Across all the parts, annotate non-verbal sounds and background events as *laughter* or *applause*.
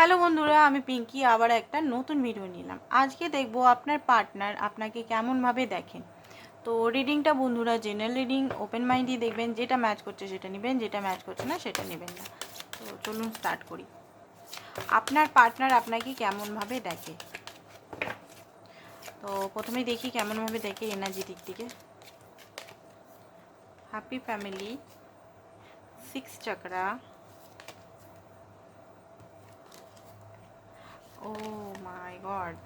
Hello বন্ধুরা, আমি পিঙ্কি, আবার একটা নতুন ভিডিও নিলাম। আজকে দেখব আপনার পার্টনার আপনাকে কেমনভাবে দেখেন তো রিডিংটা বন্ধুরা জেনারেল রিডিং ওপেন মাইন্ডই দেখবেন, যেটা ম্যাচ করছে সেটা নেবেন, যেটা ম্যাচ করছে না সেটা নেবেন না। তো চলুন স্টার্ট করি। আপনার পার্টনার আপনাকে কেমনভাবে দেখে? তো প্রথমেই দেখি কেমনভাবে দেখে এনার্জি দিক থেকে। Happy family six chakra Oh my god.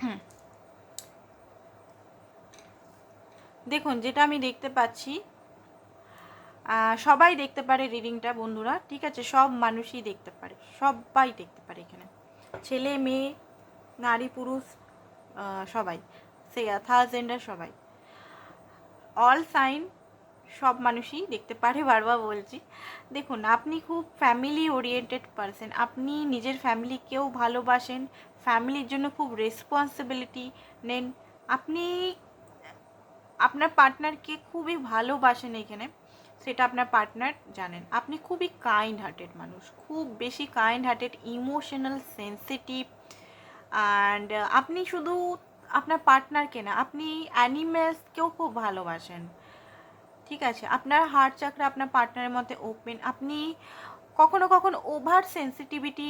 *clears throat* দেখুন, যেটা আমি দেখতে পাচ্ছি সবাই দেখতে পারে রিডিংটা বন্ধুরা, ঠিক আছে? সব মানুষই দেখতে পারে, সবাই দেখতে পারে এখানে। ছেলে, মেয়ে, নারী, পুরুষ সবাই, সে থার্ড জেন্ডার সবাই। অল সাইন সব মানুষই দেখতে পারে বারবার বলছি। দেখুন, আপনি খুব ফ্যামিলি ওরিয়েন্টেড পারসন আপনি নিজের ফ্যামিলিকেও ভালোবাসেন ফ্যামিলির জন্য খুব রেসপন্সিবিলিটি নেন। আপনি, আপনার পার্টনারকে খুবই ভালোবাসেন এখানে, সেটা আপনার পার্টনার জানেন। আপনি খুবই কাইন্ড হার্টেড মানুষ, খুব বেশি kind hearted emotional sensitive and আপনি শুধু আপনার পার্টনারকে না আপনি অ্যানিমেলসকেও খুব ভালোবাসেন। ঠিক আছে, আপনার হার্ট চাকরা আপনার পার্টনারের মধ্যে ওপেন আপনি কখনো কখনো ওভার সেন্সিটিভিটি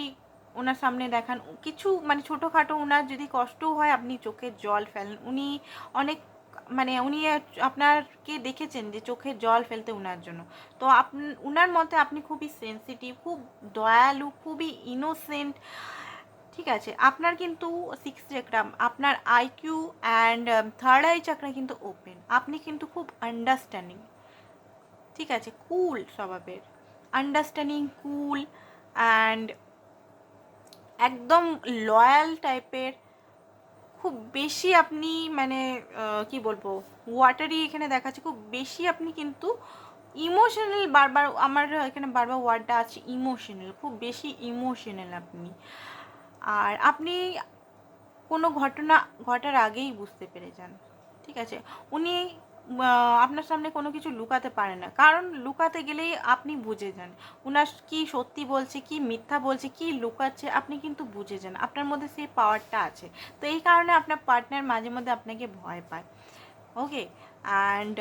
ওনার সামনে দেখান। কিছু মানে ছোটোখাটো ওনার যদি কষ্টও হয়, আপনি চোখের জল ফেলেন। উনি অনেক মানে উনি আপনারকে দেখেছেন যে চোখে জল ফেলতে ওনার জন্য। তো আপ উনার মতে আপনি খুবই সেন্সিটিভ খুব দয়ালু, খুবই ইনোসেন্ট ঠিক আছে, আপনার কিন্তু সিক্স চাকরা আপনার IQ and third eye chakra কিন্তু ওপেন আপনি কিন্তু খুব আন্ডারস্ট্যান্ডিং ঠিক আছে কুল স্বভাবের। আন্ডারস্ট্যান্ডিং কুল অ্যান্ড একদম লয়াল টাইপের খুব বেশি আপনি মানে কি বলব ওয়াটারি এখানে দেখাচ্ছে, খুব বেশি আপনি কিন্তু ইমোশনাল বারবার, আমার এখানে বারবার ওয়ার্ডটা আছে ইমোশনাল খুব বেশি ইমোশনাল আপনি। আর আপনি কোনো ঘটনা ঘটার আগেই বুঝতে পেরে যান, ঠিক আছে? উনি আপনার সামনে কোনো কিছু লুকাতে পারে না। কারণ লুকাতে গেলেই আপনি বুঝে যান। উনার কি সত্যি বলছে, কি মিথ্যা বলছে, কি লুকাচ্ছে আপনি কিন্তু বুঝে যান। আপনার মধ্যে সেই পাওয়ারটা আছে। তো এই কারণে আপনার পার্টনার মাঝে মধ্যে আপনাকে ভয় পায়। ওকে অ্যান্ড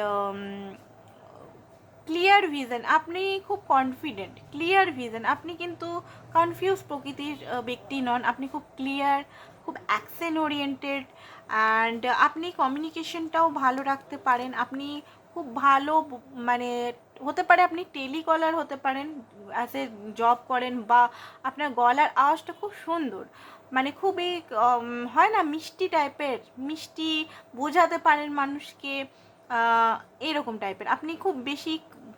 ক্লিয়ার ভিজন আপনি খুব কনফিডেন্ট ক্লিয়ার ভিজন আপনি কিন্তু কনফিউজ প্রকৃতির ব্যক্তি নন, আপনি খুব ক্লিয়ার খুব অ্যাকশন ওরিয়েন্টেড অ্যান্ড আপনি কমিউনিকেশনটাও ভালো রাখতে পারেন, আপনি খুব ভালো মানে হতে পারে আপনি টেলিকলার হতে পারেন অ্যাজ এ জব করেন বা আপনার গলার আওয়াজটা খুব সুন্দর মানে খুবই হয় না, মিষ্টি টাইপের মিষ্টি বোঝাতে পারেন মানুষকে এরকম টাইপের আপনি খুব বেশি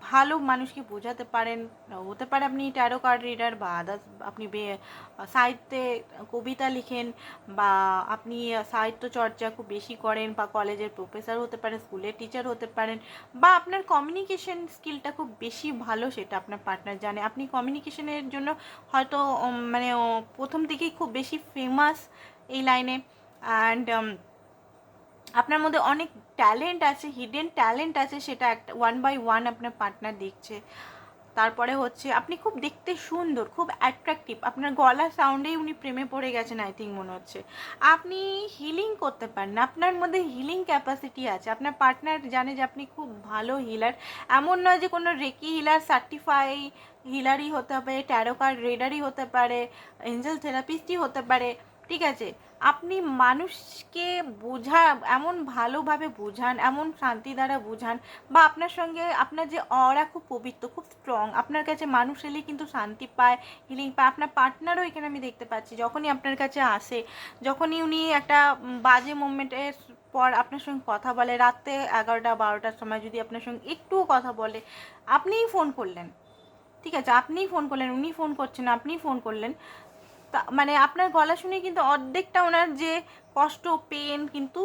ভালো মানুষকে বোঝাতে পারেন, হতে পারে আপনি ট্যারো কার্ড রিডার বা আদার্স আপনি সাহিত্যে কবিতা লিখেন বা আপনি সাহিত্য চর্চা খুব বেশি করেন বা কলেজের প্রফেসর হতে পারেন স্কুলের টিচার হতে পারেন বা আপনার কমিউনিকেশন স্কিলটা খুব বেশি ভালো সেটা আপনার পার্টনার জানে। আপনি কমিউনিকেশনের জন্য হয়তো মানে প্রথম থেকেই খুব বেশি ফেমাস এই লাইনে অ্যান্ড আপনার মধ্যে অনেক ট্যালেন্ট আছে হিডেন ট্যালেন্ট আছে, সেটা একটা ওয়ান বাই ওয়ান আপনার পার্টনার দেখছে। তারপরে হচ্ছে, আপনি খুব দেখতে সুন্দর, খুব অ্যাট্রাকটিভ আপনার গলার সাউন্ডেই উনি প্রেমে পড়ে গেছেন আই থিঙ্ক মনে হচ্ছে। আপনি হিলিং করতে পারেন, আপনার মধ্যে হিলিং ক্যাপাসিটি আছে। আপনার পার্টনার জানে যে আপনি খুব ভালো হিলার এমন নয় যে কোনো রেকি হিলার সার্টিফাই হিলারই হতে হবে ট্যারোকার রেডারই হতে পারে এঞ্জেল থেরাপিস্টই হতে পারে। ঠিক আছে? আপনি মানুষকে বোঝা, এমন ভালোভাবে বোঝান, এমন শান্তি দ্বারা বোঝান বা আপনার সঙ্গে আপনার যে অরা খুব পবিত্র, খুব স্ট্রং আপনার কাছে মানুষ এলেই কিন্তু শান্তি পায় হিলিং পায়। আপনার পার্টনারও এখানে আমি দেখতে পাচ্ছি, যখনই আপনার কাছে আসে, যখনই উনি একটা বাজে মোমেন্টের পর আপনার সঙ্গে কথা বলে রাতে এগারোটা, বারোটার সময় যদি আপনার সঙ্গে একটুও কথা বলে, আপনিই ফোন করলেন। ঠিক আছে? আপনিই ফোন করলেন, উনি ফোন করছেন, আপনিই ফোন করলেন। মানে আপনার গলা শুনে কিন্তু অর্ধেকটা ওনার যে কষ্ট পেন কিন্তু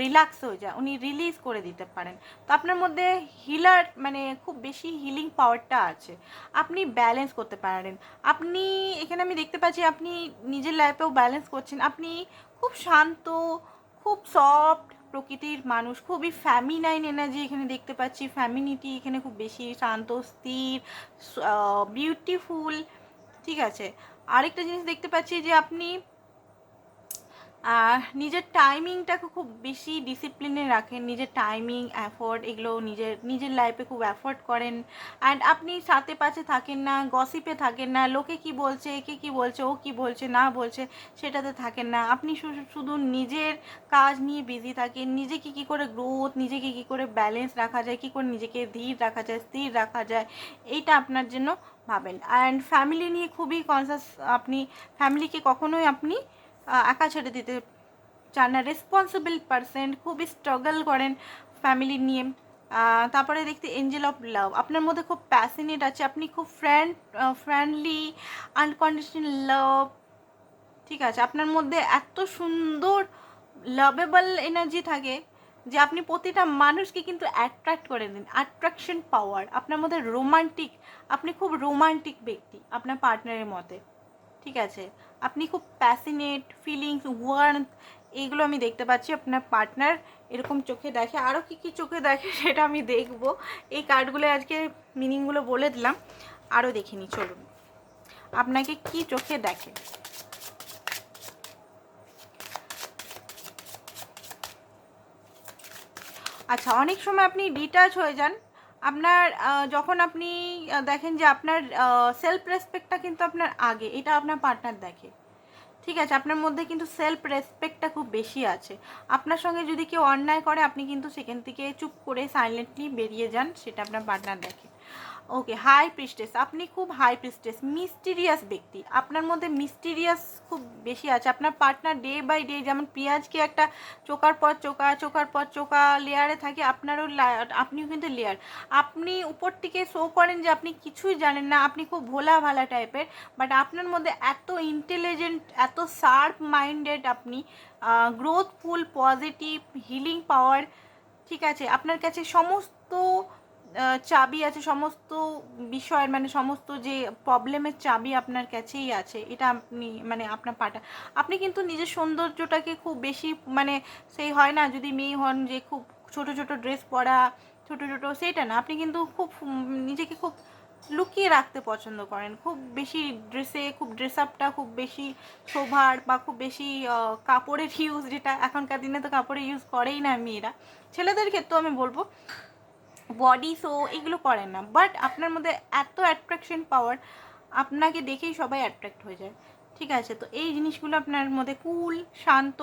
রিল্যাক্স হয়ে যায়। উনি রিলিজ করে দিতে পারেন। তো আপনার মধ্যে হিলার মানে খুব বেশি হিলিং পাওয়ারটা আছে। আপনি ব্যালেন্স করতে পারেন। আপনি, এখানে আমি দেখতে পাচ্ছি আপনি নিজের লাইফেও ব্যালেন্স করছেন। আপনি খুব শান্ত, খুব সফট প্রকৃতির মানুষ, খুবই ফ্যামিনাইন এনার্জি এখানে দেখতে পাচ্ছি। ফ্যামিনিটি এখানে খুব বেশি শান্ত, স্থির বিউটিফুল ঠিক আছে। আরেকটা জিনিস দেখতে পাচ্ছি যে আপনি নিজের টাইমিংটাকে খুব বেশি ডিসিপ্লিনে রাখেন, নিজের টাইমিং অ্যাফোর্ড এগুলো নিজের নিজের লাইফে খুব অ্যাফোর্ড করেন। অ্যান্ড আপনি সাথে পাশে থাকেন না গসিপে থাকেন না, লোকে কি বলছে, কে কি বলছে, ও কি বলছে, না বলছে, সেটাতে থাকেন না। আপনি শুধু নিজের কাজ নিয়ে বিজি থাকেন নিজেকে কি করে গ্রোথ নিজেকে কি করে ব্যালেন্স রাখা যায়, কি করে নিজেকে ধীর রাখা যায়, স্থির রাখা যায়, এইটা আপনার জন্য ভাবেন অ্যান্ড ফ্যামিলি নিয়ে খুবই কনসাস আপনি ফ্যামিলিকে কখনোই আপনি একা ছেড়ে দিতে চান না। রেসপন্সিবল পারসন খুবই স্ট্রাগল করেন ফ্যামিলি নিয়ে। তারপরে দেখতে এঞ্জেল অফ লাভ আপনার মধ্যে খুব প্যাসিনেট আছে, আপনি খুব ফ্রেন্ড ফ্রেন্ডলি আনকন্ডিশনাল লাভ ঠিক আছে? আপনার মধ্যে এত সুন্দর লাভেবল এনার্জি থাকে। যে আপনি প্রতিটা মানুষকে কিন্তু অ্যাট্রাক্ট করে দিন অ্যাট্রাকশন পাওয়ার আপনার মধ্যে রোমান্টিক আপনি খুব রোমান্টিক ব্যক্তি আপনার পার্টনারের মতে, ঠিক আছে? আপনি খুব প্যাসিনেট ফিলিংস ওয়ার্ন এইগুলো আমি দেখতে পাচ্ছি আপনার পার্টনার এরকম চোখে দেখে। আরও কী কী চোখে দেখে সেটা আমি দেখব। এই কার্ডগুলো আজকে মিনিংগুলো বলে দিলাম। আরও দেখিনি চলুন। আপনাকে কি চোখে দেখে? আচ্ছা অনেক সময় আপনি ডিটাচ হয়ে যান। আপনার যখন আপনি দেখেন যে আপনার সেলফ রেসপেক্টটা কিন্তু আপনার আগে, এটা আপনার পার্টনার দেখে। ঠিক আছে, আপনার মধ্যে কিন্তু সেলফ রেসপেক্টটা খুব বেশি আছে। আপনার সঙ্গে যদি কেউ অন্যায় করে, আপনি কিন্তু সেখান থেকে চুপ করে সাইলেন্টলি বেরিয়ে যান, সেটা আপনার পার্টনার দেখে। ওকে হাই প্রিস্টেস আপনি খুব হাই প্রিস্টেস মিস্টিরিয়াস ব্যক্তি। আপনার মধ্যে মিস্টিরিয়াস খুব বেশি আছে। আপনার পার্টনার ডে বাই ডে যেমন পেঁয়াজকে একটা চোকার পর চোকা, চোকার পর চোকা লেয়ারে থাকে, আপনারও আপনিও কিন্তু লেয়ার আপনি উপর থেকে শো করেন যে আপনি কিছুই জানেন না, আপনি খুব ভোলা ভালা টাইপের বাট আপনার মধ্যে এত ইন্টেলিজেন্ট এত শার্প মাইন্ডেড আপনি গ্রোথফুল পজিটিভ হিলিং পাওয়ার ঠিক আছে? আপনার কাছে সমস্ত চাবি আছে, সমস্ত বিষয়ের মানে সমস্ত যে প্রবলেমের চাবি আপনার কাছেই আছে, এটা আপনি মানে আপনার পাটা, আপনি কিন্তু নিজের সৌন্দর্যটাকে খুব বেশি মানে সেই হয় না, যদি মেয়ে হন যে খুব ছোট ছোট ড্রেস পরা, ছোট ছোট সেটা না, আপনি কিন্তু খুব নিজেকে খুব লুকিয়ে রাখতে পছন্দ করেন। খুব বেশি ড্রেসে খুব ড্রেস আপটা খুব বেশি শোভার বা খুব বেশি কাপড়ের ইউজ যেটা এখনকার দিনে তো কাপড়ের ইউজ করেই না মেয়েরা। ছেলেদের ক্ষেত্রেও আমি বলব বডি শো এগুলো করেন না। বাট আপনার মধ্যে এত অ্যাট্রাকশন পাওয়ার আপনাকে দেখেই সবাই অ্যাট্রাক্ট হয়ে যায়। ঠিক আছে? তো এই জিনিসগুলো আপনার মধ্যে কুল শান্ত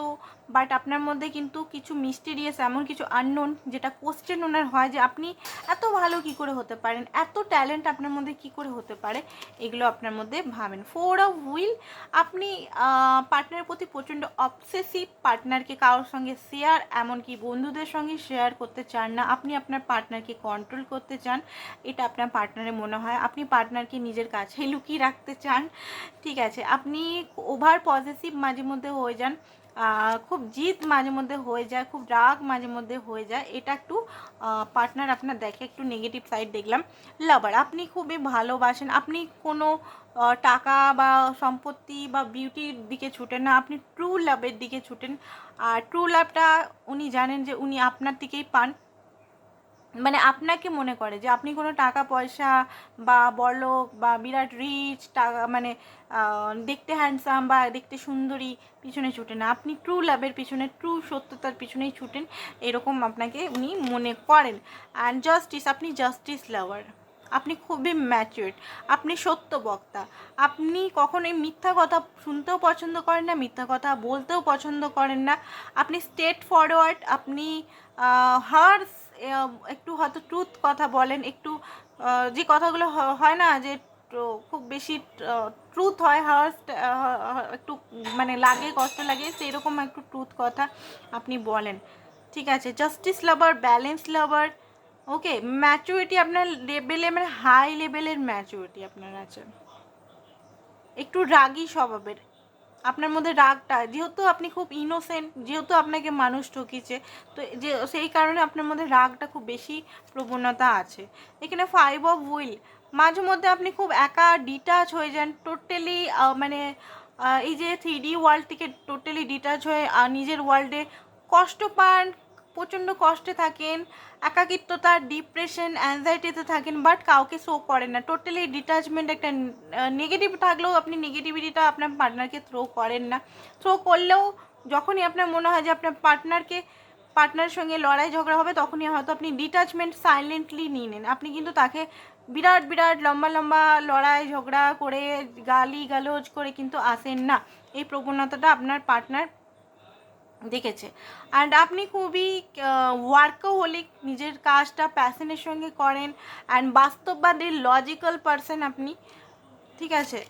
বাট আপনার মধ্যে কিন্তু কিছু মিস্টিরিয়াস এমন কিছু আননোন যেটা কোশ্চেন ওনার হয় যে আপনি এত ভালো কি করে হতে পারেন? এত ট্যালেন্ট আপনার মধ্যে কি করে হতে পারে? এগুলো আপনার মধ্যে ভাবেন। ফোর অফ হুইল আপনি পার্টনারের প্রতি প্রচণ্ড অবসেসিভ পার্টনারকে কারোর সঙ্গে শেয়ার এমনকি বন্ধুদের সঙ্গে শেয়ার করতে চান না। আপনি আপনার পার্টনারকে কন্ট্রোল করতে চান, এটা আপনার পার্টনারের মনে হয়। আপনি পার্টনারকে নিজের কাছেই লুকিয়ে রাখতে চান, ঠিক আছে? আপনি ওভার পজিটিভ মাঝে মধ্যে হয়ে যান খুব জিদ মাঝে মধ্যে হয়ে যায়, খুব রাগ মাঝে মধ্যে হয়ে যায়। এটা একটু পার্টনার আপনার দেখে, একটু নেগেটিভ সাইড দেখলাম। লাভার আপনি খুবই ভালোবাসেন। আপনি কোনো টাকা বা সম্পত্তি বা বিউটির দিকে ছুটেন না, আপনি ট্রু লাভের দিকে ছুটেন। আর ট্রু লাভটা উনি জানেন যে উনি আপনার দিকেই পান। মানে আপনাকে মনে করে যে আপনি কোনো টাকা পয়সা বা বড়লোক বা বিরাট রিচ টাকা মানে দেখতে হ্যান্ডসাম বা দেখতে সুন্দরী পিছনে ছুটে না। আপনি ট্রু লাভের পিছনে ট্রু সত্যতার পিছনেই ছুটেন এরকম আপনাকে উনি মনে করেন। অ্যান্ড জাস্টিস আপনি জাস্টিস লাভার আপনি খুবই ম্যাচিউর্ড আপনি সত্য বক্তা। আপনি কখনোই মিথ্যা কথা শুনতেও পছন্দ করেন না, মিথ্যা কথা বলতেও পছন্দ করেন না। আপনি স্টেট ফরওয়ার্ড আপনি হার্স একটু হয়তো ট্রুথ কথা বলেন, একটু যে কথাগুলো হয় না যে খুব বেশি ট্রুথ হয় হার্স একটু মানে লাগে, কষ্ট লাগে, সেরকম একটু ট্রুথ কথা আপনি বলেন। ঠিক আছে justice lover balance lover okay maturity আপনার লেভেলে মানে হাই লেভেলের ম্যাচুরিটি আপনার আছে। একটু রাগী স্বভাবের আপনার মধ্যে রাগটা, যেহেতু আপনি খুব ইনোসেন্ট যেহেতু আপনাকে মানুষ ঠকিয়েছে, তো যে, সেই কারণে আপনার মধ্যে রাগটা খুব বেশি প্রবণতা আছে। এখানে ফাইভ অফ উইল মাঝে মধ্যে আপনি খুব একা ডিটাচ হয়ে যান টোটালি মানে এই যে থ্রি ডি ওয়ার্ল্ড থেকে টোটালি ডিটাচ হয়ে নিজের ওয়ার্ল্ডে কষ্ট পান প্রচণ্ড কষ্টে থাকেন, একাকিত্বতা ডিপ্রেশন অ্যাংজাইটিতে থাকেন বাট কাউকে শো করেন না। টোটালি ডিটাচমেন্ট একটা নেগেটিভ থাকলেও আপনি নেগেটিভিটিটা আপনার পার্টনারকে থ্রো করেন না। থ্রো করলেও যখনই আপনার মনে হয় যে আপনার পার্টনারকে পার্টনারের সঙ্গে লড়াই ঝগড়া হবে, তখনই হয়তো আপনি ডিটাচমেন্ট সাইলেন্টলি নিয়ে নেন। আপনি কিন্তু তাকে বিরাট বিরাট, লম্বা লম্বা লড়াই, ঝগড়া করে গালি গালোজ করে কিন্তু আসেন না। এই প্রবণতাটা আপনার পার্টনার দেখেছে। অ্যান্ড আপনি খুবই ওয়ার্কোহলিক নিজের কাজটা প্যাশনের সঙ্গে করেন অ্যান্ড বাস্তববাদী লজিক্যাল পারসন আপনি, ঠিক আছে?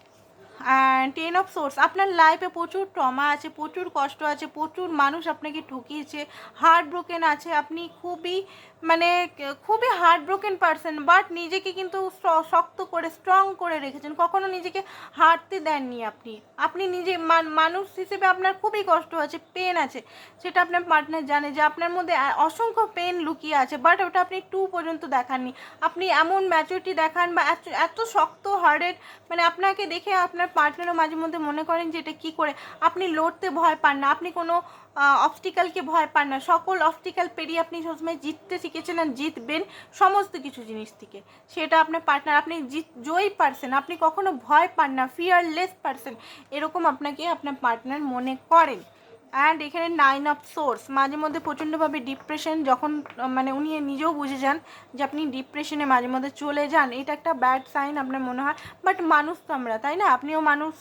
টেন অফ সোর্স আপনার লাইফে প্রচুর ট্রমা আছে, প্রচুর কষ্ট আছে, প্রচুর মানুষ আপনাকে ঠকিয়েছে হার্ট ব্রোকেন আছে। আপনি খুবই মানে খুবই হার্ট ব্রোকেন পারসন বাট নিজেকে কিন্তু শক্ত করে স্ট্রং করে রেখেছেন। কখনো নিজেকে হারতে দেননি আপনি। আপনি নিজে, মান- মানুষ হিসেবে আপনার খুবই কষ্ট আছে পেন আছে। সেটা আপনার পার্টনার জানে যে আপনার মধ্যে অসংখ্য পেন লুকিয়ে আছে বাট ওটা আপনি টু পর্যন্ত দেখাননি। আপনি এমন ম্যাচুরিটি দেখান বা এত শক্ত হার্টেড মানে আপনাকে দেখে আপনার পার্টনারও মাঝে মধ্যে মনে করেন যে এটা কী করে? আপনি লড়তে ভয় পান না, আপনি কোনো অপটিক্যালকে ভয় পান না। সকল অপটিক্যাল পেরিয়ে আপনি সবসময় জিততে শিখেছেন আর জিতবেন সমস্ত কিছু জিনিস থেকে। সেটা আপনার পার্টনার আপনি জিত, জয়ী পারসেন আপনি কখনো ভয় পান না ফিয়ারলেস পারসন এরকম আপনাকে আপনার পার্টনার মনে করেন। অ্যান্ড এখানে নাইন অফ সোর্স মাঝে মধ্যে প্রচণ্ডভাবে ডিপ্রেশন যখন মানে উনি নিজেও বুঝে যান যে আপনি ডিপ্রেশনে মাঝে মধ্যে চলে যান, এটা একটা ব্যাড সাইন আপনার মনে হয়। বাট মানুষ তো আমরা, তাই না? আপনিও মানুষ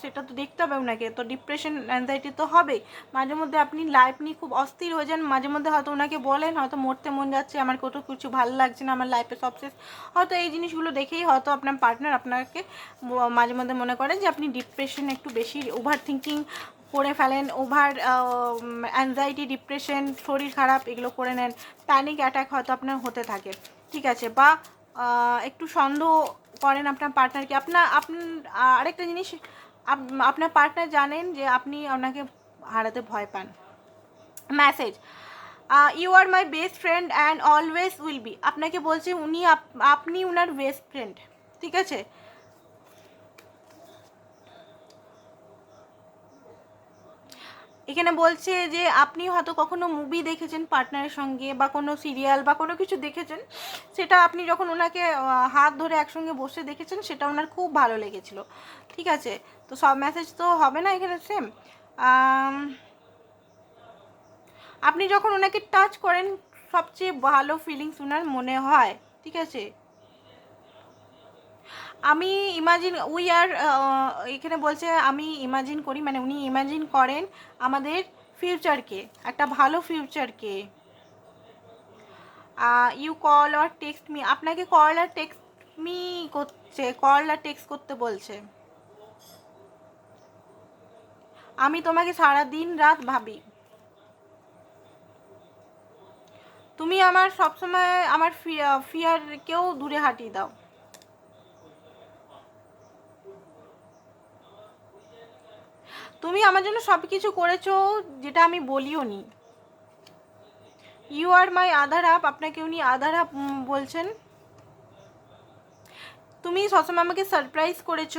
সেটা তো দেখতে হবে ওনাকে তো ডিপ্রেশন অ্যাংজাইটি তো হবেই। মাঝে মধ্যে আপনি লাইফ নিয়ে খুব অস্থির হয়ে যান, মাঝে মধ্যে হয়তো ওনাকে বলেন, হয়তো মরতে মন যাচ্ছে, আমার কত কিছু ভালো লাগছে না, আমার লাইফে সবশেষ হয়তো এই জিনিসগুলো দেখেই হয়তো আপনার পার্টনার আপনাকে মাঝে মধ্যে মনে করেন যে আপনি ডিপ্রেশন একটু বেশি ওভার থিঙ্কিং করে ফেলেন ওভার অ্যাংজাইটি ডিপ্রেশন শরীর খারাপ, এগুলো করে নেন প্যানিক অ্যাটাক হয়তো আপনার হতে থাকে। ঠিক আছে, বা একটু সন্দেহ করেন আপনার পার্টনারকে আপনার, আপনি, আরেকটা জিনিস আপনার পার্টনার জানেন যে আপনি আপনাকে হারাতে ভয় পান। Message you are my best friend and always will be আপনাকে বলছে উনি আপ- আপনি উনার বেস্ট ফ্রেন্ড ঠিক আছে? এখানে বলছে যে, আপনি হয়তো কখনো মুভি দেখেছেন পার্টনারের সঙ্গে বা কোনো সিরিয়াল বা কোনো কিছু দেখেছেন? সেটা আপনি যখন ওনাকে হাত ধরে একসঙ্গে বসে দেখেছেন, সেটা ওনার খুব ভালো লেগেছিল। ঠিক আছে? তো সব মেসেজ তো হবে না এখানে সেম আপনি যখন ওনাকে টাচ করেন, সবচেয়ে ভালো ফিলিংস ওনার মনে হয়। ঠিক আছে? আমি ইমাজিন উই আর এখানে বলছে, আমি ইমাজিন করি মানে উনি ইমাজিন করেন আমাদের ফিউচারকে একটা ভালো ফিউচারকে you call R text me আপনাকে কল আর টেক্সট মি করছে কল আর টেক্সট করতে বলছে। আমি তোমাকে সারা দিন রাত ভাবি। তুমি আমার সবসময় আমার ফিয়ারকেও দূরে হাঁটিয়ে দাও। তুমি আমার জন্য সব কিছু করেছ যেটা আমি বলিও নি। You are my Aadhaar up আপনাকে উনি আধার আপ বলছেন। তুমি সবসময় আমাকে সারপ্রাইজ করেছ।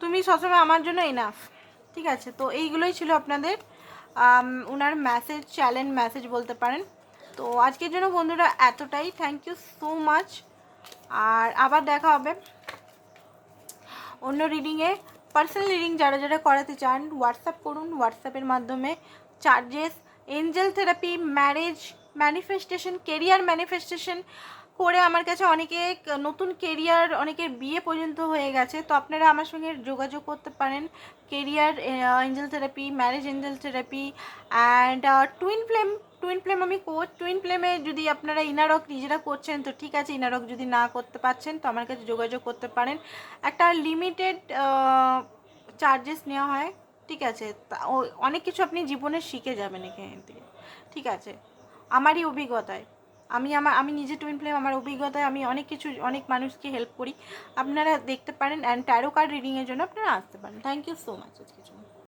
তুমি সবসময় আমার জন্য এনাফ ঠিক আছে? তো এইগুলোই ছিল আপনাদের। উনার মেসেজ চ্যালেঞ্জ মেসেজ বলতে পারেন। তো আজকের জন্য বন্ধুরা এতটাই। থ্যাংক ইউ সো মাচ আর আবার দেখা হবে অন্য রিডিংয়ে পার্সোনাল রিডিং যারা যারা করাতে চান হোয়াটসঅ্যাপ করুন। হোয়াটসঅ্যাপের মাধ্যমে charges angel therapy marriage manifestation career manifestation করে আমার কাছে অনেকে নতুন কেরিয়ার অনেকের বিয়ে পর্যন্ত হয়ে গেছে। তো আপনারা আমার সঙ্গে যোগাযোগ করতে পারেন। Career angel therapy marriage angel therapy and twin flame twin flame আমি কোচ টুইন ফ্লেমে যদি আপনারা ইনারক নিজেরা করছেন, তো ঠিক আছে ইনারক যদি না করতে পারছেন, তো আমার কাছে যোগাযোগ করতে পারেন। একটা লিমিটেড চার্জেস নেওয়া হয়, ঠিক আছে? অনেক কিছু আপনি জীবনে শিখে যাবেন এখান থেকে, ঠিক আছে? আমারই অভিজ্ঞতায়। আমি আমার, আমি নিজে টুইন ফ্লেম আমার অভিজ্ঞতায় আমি অনেক কিছু, অনেক মানুষকে হেল্প করি। আপনারা দেখতে পারেন অ্যান্ড ট্যারো কার্ড রিডিংয়ের জন্য আপনারা আসতে পারেন। থ্যাংক ইউ সো মাচ আজকের জন্য।